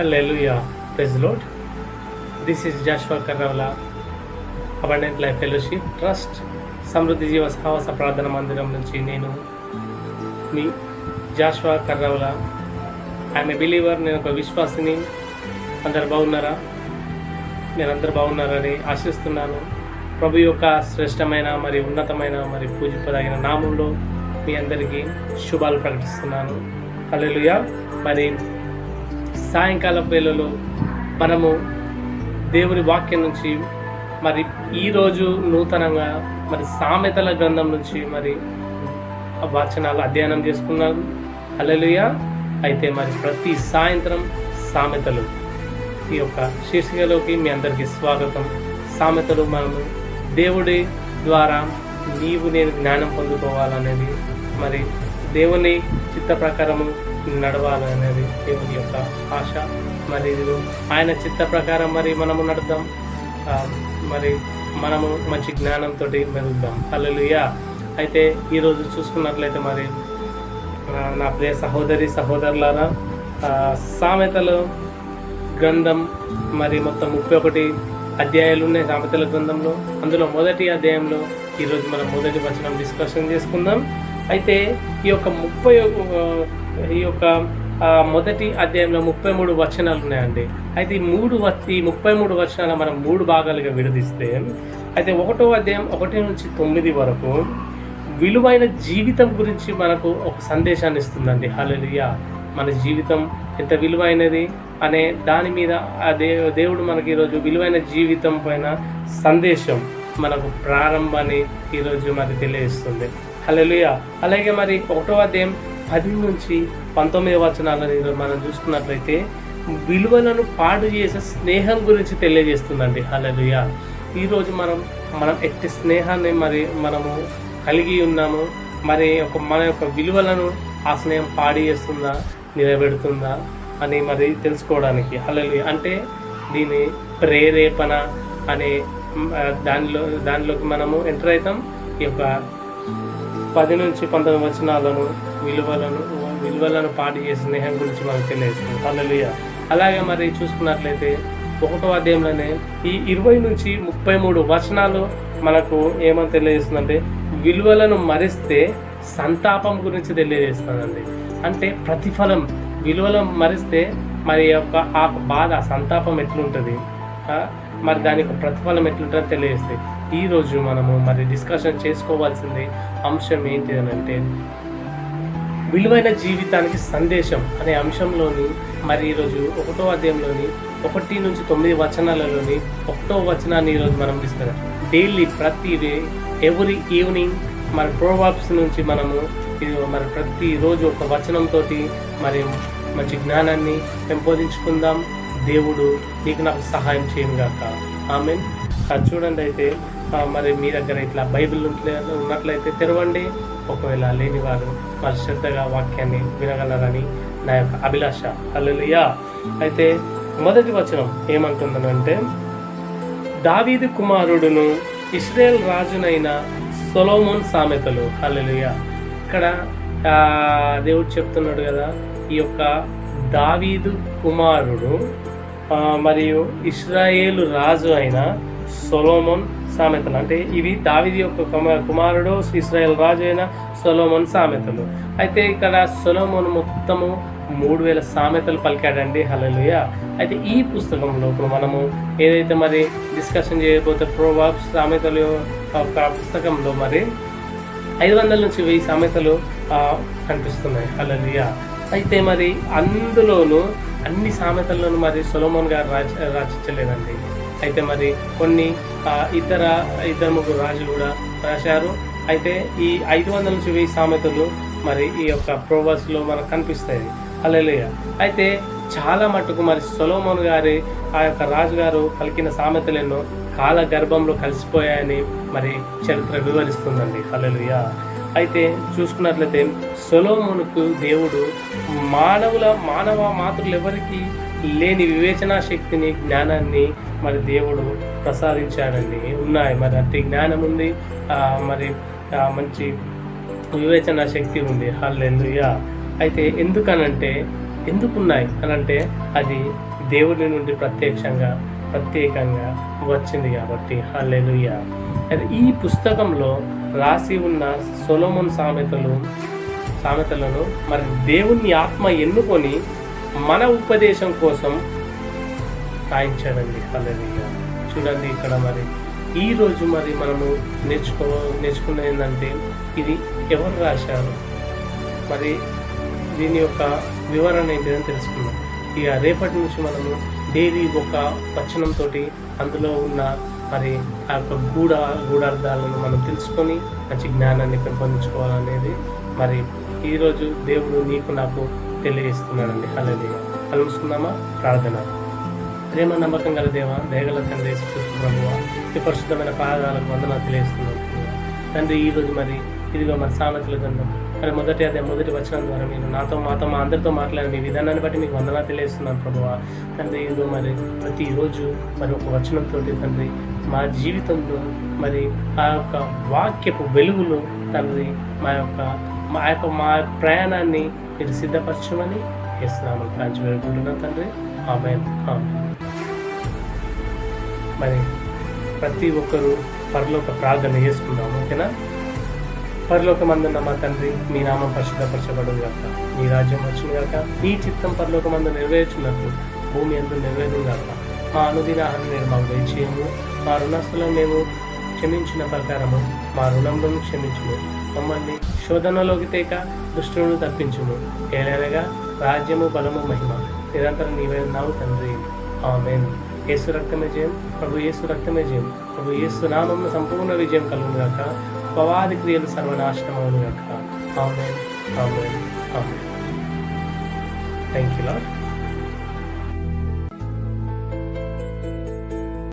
Hallelujah. Praise lord this This Joshua Karravala abundant life fellowship trust సమృద్ధి జీవ సహవాస ప్రార్థన మందిరం నుంచి నేను మీ Joshua Karravala I am a believer నేను ఒక విశ్వాసిని. అందరు బాగున్నారా? నేను అందరు బాగున్నారని ఆశిస్తున్నాను. ప్రభు యొక్క శ్రేష్టమైన మరి ఉన్నతమైన మరి పూజింపదగిన నామంలో మీ అందరికీ శుభాలు ప్రకటిస్తున్నాను. హల్లెలూయా మరి సాయంకాల వేళలో మనము దేవుని వాక్యం నుంచి మరి ఈరోజు నూతనంగా మరి సామెతల గ్రంథం నుంచి మరి వాచనాలు వచనాలు అధ్యయనం చేసుకున్నాం. అలలుయ అయితే మరి ప్రతి సాయంత్రం సామెతలు. ఈ యొక్క శీర్షికలోకి మీ అందరికీ స్వాగతం. సామెతలు మనము దేవుడి ద్వారా నీవు నేను జ్ఞానం పొందుకోవాలనేది మరి దేవుని చిత్త ప్రకారము నడవాలనేది దేవుని యొక్క ఆశ. మరి ఇది ఆయన చిత్త ప్రకారం మరి మనము నడుద్దాం. మరి మనము మంచి జ్ఞానంతో మెరుగుదాం అల్లలుయా అయితే ఈరోజు చూసుకున్నట్లయితే మరి నా ప్రియ సహోదరి సహోదరులారా సామెతలు గ్రంథం మరి మొత్తం ముప్పై ఒకటి అధ్యాయాలు ఉన్నాయి సామెతల గ్రంథంలో. అందులో మొదటి అధ్యాయంలో ఈరోజు మనం మొదటి వచనం డిస్కషన్ చేసుకుందాం. అయితే ఈ యొక్క ముప్పై ఈ యొక్క మొదటి అధ్యాయంలో ముప్పై మూడు వచనాలు ఉన్నాయండి అయితే ఈ మూడు ఈ ముప్పై మూడు వచనాలు మనం మూడు భాగాలుగా విడదీస్తే అయితే ఒకటో అధ్యాయం ఒకటి నుంచి తొమ్మిది వరకు విలువైన జీవితం గురించి మనకు ఒక సందేశాన్ని ఇస్తుందండి. హలలియా మన జీవితం ఎంత విలువైనది అనే దాని మీద ఆ దే దేవుడు మనకి ఈరోజు విలువైన జీవితం పైన సందేశం మనకు ప్రారంభాన్ని ఈరోజు మరి తెలియజేస్తుంది. హలలుయ అలాగే మరి ఒకటో అధ్యాయం పది నుంచి పంతొమ్మిది వచనాలను మనం చూసుకున్నట్లయితే విలువలను పాడు చేసే స్నేహం గురించి తెలియజేస్తుందండి. అలలుయ ఈరోజు మనం మనం ఎట్టి స్నేహాన్ని మరి మనము కలిగి ఉన్నాము మరి ఒక మన యొక్క విలువలను ఆ స్నేహం పాడి చేస్తుందా నిలబెడుతుందా అని మరి తెలుసుకోవడానికి. హల్లెలూయా. అంటే దీని ప్రేరేపణ అనే దానిలో దానిలోకి మనము ఎంటర్ అవుతాం. ఈ యొక్క పది నుంచి పంతొమ్మిది వచనాలను విలువలను విలువలను పాటి చేసే స్నేహం గురించి మనకు తెలియజేస్తుంది. హల్లెలూయా. అలాగే మరి చూసుకున్నట్లయితే ఒకటో అధ్యాయంలోనే ఈ ఇరవై నుంచి ముప్పై మూడు వచనాలు మనకు ఏమని తెలియజేస్తుందంటే విలువలను మరిస్తే సంతాపం గురించి తెలియజేస్తుందండి. అంటే ప్రతిఫలం విలువలను మరిస్తే మరి యొక్క ఆ బాధ సంతాపం ఎట్లుంటుంది? మరి దాని యొక్క ప్రతిఫలం ఎట్లుంటుందో తెలియజేస్తాయి ఈ రోజు మనము మరి డిస్కషన్ చేసుకోవాల్సింది అంశం ఏంటి అని అంటే విలువైన జీవితానికి సందేశం అనే అంశంలోని మరి ఈరోజు ఒకటో అధ్యాయంలోని ఒకటి నుంచి తొమ్మిది వచనాలలోని ఒకటో వచనాన్ని ఈరోజు మనం డిస్కస్ డైలీ ప్రతి ఎవ్రీ ఈవినింగ్ మరి ప్రోవాబ్స్ నుంచి మనము ఇది మరి ప్రతిరోజు ఒక వచనంతో మరి మంచి జ్ఞానాన్ని పెంపొందించుకుందాం. దేవుడు నీకు నాకు సహాయం చేయను గాక అది చూడండి అయితే మరి మీ దగ్గర ఇట్లా బైబిల్ ఉన్నట్లయితే తెరవండి. ఒకవేళ లేని వారు మరి శ్రద్ధగా వాక్యాన్ని వినగలరని నా యొక్క అభిలాష. అల్లుయా అయితే మొదటి వచనం ఏమంటుందనంటే దావీదు కుమారుడును ఇస్రాయేల్ రాజునైన సొలోమోన్ సామెతలు. అల్లుయా ఇక్కడ దేవుడు చెప్తున్నాడు కదా ఈ యొక్క దావీదు కుమారుడు మరియు ఇస్రాయేలు రాజు అయిన సొలోమోన్ సామెతలు. అంటే ఇవి దావిది యొక్క కుమారుడు ఇస్రాయల్ రాజు అయిన సొలోమోన్ సామెతలు. అయితే ఇక్కడ సొలోమోన్ మొత్తము మూడు వేల సామెతలు పలికాడండి. హలలుయ అయితే ఈ పుస్తకంలో ఇప్పుడు మనము ఏదైతే మరి డిస్కషన్ చేయబోతే ప్రోవాబ్స్ సామెతలు పుస్తకంలో మరి ఐదు వందల నుంచి వెయ్యి సామెతలు కనిపిస్తున్నాయి. హలలుయ అయితే మరి అందులోనూ అన్ని సామెతల్లోనూ మరి సొలమోన్ గారు రాచ రచించలేదండి అయితే మరి కొన్ని ఇతర ఇద్దరు ముగ్గురు రాజులు కూడా రాశారు. అయితే ఈ ఐదు వందల నుంచి వెయ్యి సామెతలు మరి ఈ యొక్క ప్రోవర్స్లో మనకు కనిపిస్తాయి. హల్లెలూయా. అయితే చాలా మటుకు మరి సొలోమోన్ గారి ఆ యొక్క రాజుగారు పలికిన సామెతలు ఎన్నో కాల గర్భంలో కలిసిపోయాయని మరి చరిత్ర వివరిస్తుందండి. హల్లెలూయా. అయితే చూసుకున్నట్లయితే సొలోమోనుకు దేవుడు మానవుల మానవ మాతృలు ఎవరికి లేని వివేచనా శక్తిని జ్ఞానాన్ని మరి దేవుడు ప్రసాదించాడండి. ఉన్నాయి. మరి అట్టి జ్ఞానం ఉంది. మరి మంచి వివేచన శక్తి ఉంది. హల్లెలూయా. అయితే ఎందుకనంటే ఎందుకున్నాయి? అనంటే అది దేవుడి నుండి ప్రత్యక్షంగా ప్రత్యేకంగా వచ్చింది కాబట్టి. హల్లెలూయా. అది ఈ పుస్తకంలో రాసి ఉన్న సొలోమన్ సామెతలు సామెతలను మరి దేవుని ఆత్మ ఎన్నుకొని మన ఉపదేశం కోసం రాయించాడండి హల్లెలూయా. చూడండి ఇక్కడ మరి. ఈరోజు మరి మనము నేర్చుకో నేర్చుకున్నది ఏంటంటే ఇది ఎవరు రాశారు? మరి దీని యొక్క వివరణ ఏంటిదని తెలుసుకుందాం. ఇక రేపటి నుంచి మనము డైలీ ఒక వచనంతో అందులో ఉన్న మరి ఆ యొక్క గూఢ గూఢార్థాలను మనం తెలుసుకొని మంచి జ్ఞానాన్ని పెంపొందించుకోవాలనేది. మరి ఈరోజు దేవుడు నీకు నాకు తెలియజేస్తున్నాడండి. హల్లెలూయా. కలుసుకుందామా? ప్రార్థన. ప్రేమ నమ్మకం గల దేవ దయగల తండ్రి యేసుక్రీస్తు ప్రభువా ఈ పరిశుద్ధమైన పాదాలకు వందన తెలియజేస్తున్నాం తండ్రి ఈ రోజు మరి ఇదిగో మరి సామెతలు గ్రంథం. మరి మొదటి అదే మొదటి వచనం ద్వారా మీరు నాతో మాతో మా అందరితో మాట్లాడిన మీ విధానాన్ని బట్టి మీకు వందన తెలియజేస్తున్నాను ప్రభువా. తండ్రి ఇదిగో మరి ప్రతిరోజు మరి ఒక వచనంతో తండ్రి మా జీవితంలో మరి ఆ యొక్క వాక్యపు వెలుగులు తండ్రి మా యొక్క మా యొక్క మా ప్రయాణాన్ని మీరు సిద్ధపరచమని ఇస్తున్నాము ప్రాంచి వేడుకుంటున్నాం తండ్రి ఆమె మరి ప్రతి ఒక్కరూ పరలోక ప్రార్థన చేసుకుందాం ఓకేనా? పరలోకమందున్న మా తండ్రి మీ నామం పరిశుద్ధపరచబడు గాక. మీ రాజ్యం వచ్చిన గాక. మీ చిత్తం పరలోకమందు నెరవేర్చున్నట్టు భూమి ఎందు నెరవేరు గాక. మా అనుదిన ఆహారం నేను మాకు దయచేయము. మా రుణస్థలం మేము క్షమించిన ప్రకారము మా రుణములను క్షమించుము. మమ్మల్ని శోధనలోకి తేక దుష్టులను తప్పించుము. ఏలైనగా రాజ్యము బలము మహిమ నిరంతరం నీవే ఉన్నావు తండ్రి. ఆమెన్. యేసు రక్తమే జయం ప్రభు యేసు రక్తమే జయం ప్రభు యేసు నామం సంపూర్ణ విజయం కలుగును గాక. పవాది క్రియలు సర్వనాశనమవును గాక. Amen. Amen. Amen. Thank you lord